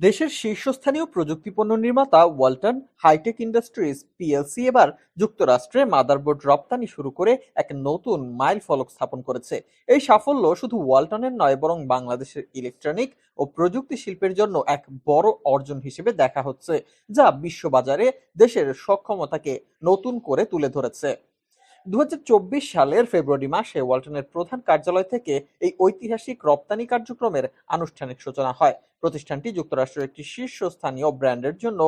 দেশের শীর্ষস্থানীয় প্রযুক্তিপণ্য নির্মাতা ওয়ালটন হাইটেক ইন্ডাস্ট্রিজ পিএলসি এবার যুক্তরাষ্ট্রে মাদারবোর্ড রপ্তানি শুরু করে এক নতুন মাইল ফলক স্থাপন করেছে। এই সাফল্য শুধু ওয়ালটনের নয়, বরং বাংলাদেশের ইলেকট্রনিক ও প্রযুক্তি শিল্পের জন্য এক বড় অর্জন হিসেবে দেখা হচ্ছে, যা বিশ্ববাজারে দেশের সক্ষমতাকে নতুন করে তুলে ধরেছে। দু হাজার চব্বিশ সালের ফেব্রুয়ারি মাসে ওয়ালটনের প্রধান কার্যালয় থেকে এই ঐতিহাসিক রপ্তানি কার্যক্রমের আনুষ্ঠানিক সূচনা হয়। প্রতিষ্ঠানটি যুক্তরাষ্ট্রের একটি শীর্ষস্থানীয় ব্র্যান্ডের জন্য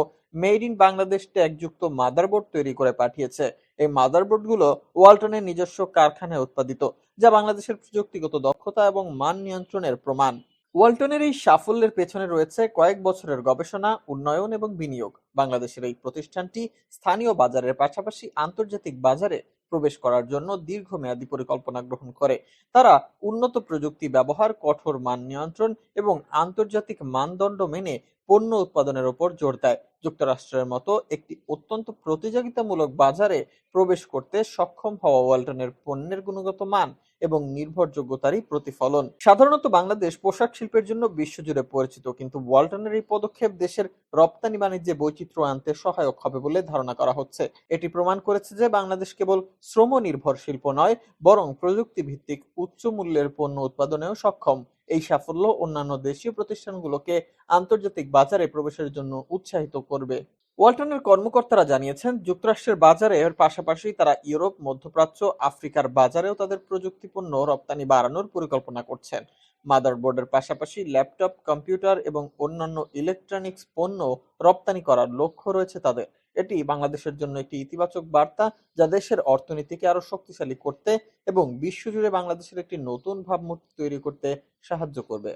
মেড ইন বাংলাদেশ ট্যাগযুক্ত মাদারবোর্ড তৈরি করে পাঠিয়েছে। এই মাদারবোর্ডগুলো ওয়ালটনের নিজস্ব কারখানায় উৎপাদিত, যা বাংলাদেশের প্রযুক্তিগত দক্ষতা এবং মান নিয়ন্ত্রণের প্রমাণ। ওয়ালটনের এই সাফল্যের পেছনে রয়েছে কয়েক বছরের গবেষণা, উন্নয়ন এবং বিনিয়োগ। বাংলাদেশের এই প্রতিষ্ঠানটি স্থানীয় বাজারের পাশাপাশি আন্তর্জাতিক বাজারে প্রবেশ করার জন্য দীর্ঘমেয়াদী পরিকল্পনা গ্রহণ করে। তারা উন্নত প্রযুক্তি ব্যবহার, কঠোর মান নিয়ন্ত্রণ এবং আন্তর্জাতিক মানদণ্ড মেনে পণ্য উৎপাদনের উপর জোর দেয়। যুক্তরাষ্ট্রের মতো একটি অত্যন্ত প্রতিযোগিতামূলক বাজারে প্রবেশ করতে সক্ষম হওয়া ওয়ালটনের পণ্যের গুণগত মান এবং নির্ভরযোগ্যতারই প্রতিফলন। সাধারণত বাংলাদেশ পোশাক শিল্পের জন্য বিশ্বজুড়ে পরিচিত, কিন্তু ওয়ালটনের এই পদক্ষেপ দেশের রপ্তানি বাণিজ্যে বৈচিত্র্য আনতে সহায়ক হবে বলে ধারণা করা হচ্ছে। এটি প্রমাণ করেছে যে বাংলাদেশ কেবল শ্রম নির্ভর শিল্প নয়, বরং প্রযুক্তি ভিত্তিক উচ্চ মূল্যের পণ্য উৎপাদনেও সক্ষম। এই সাফল্য অন্যান্য দেশীয় প্রতিষ্ঠানগুলোকে আন্তর্জাতিক বাজারে প্রবেশের জন্য উৎসাহিত করবে। ওয়ালটনের কর্মকর্তারা জানিয়েছেন, যুক্তরাষ্ট্রের বাজারের পাশাপাশি তারা ইউরোপ, মধ্যপ্রাচ্য, আফ্রিকার বাজারেও তাদের প্রযুক্তি পণ্য রপ্তানি বাড়ানোর পরিকল্পনা করছেন। মাদারবোর্ডের পাশাপাশি ল্যাপটপ, কম্পিউটার এবং অন্যান্য ইলেকট্রনিক্স পণ্য রপ্তানি করার লক্ষ্য রয়েছে তাদের। এটি বাংলাদেশের জন্য একটি ইতিবাচক বার্তা যা দেশের অর্থনীতিকে আরও শক্তিশালী করতে এবং বিশ্বজুড়ে বাংলাদেশের একটি নতুন ভাবমূর্তি তৈরি করতে সাহায্য করবে।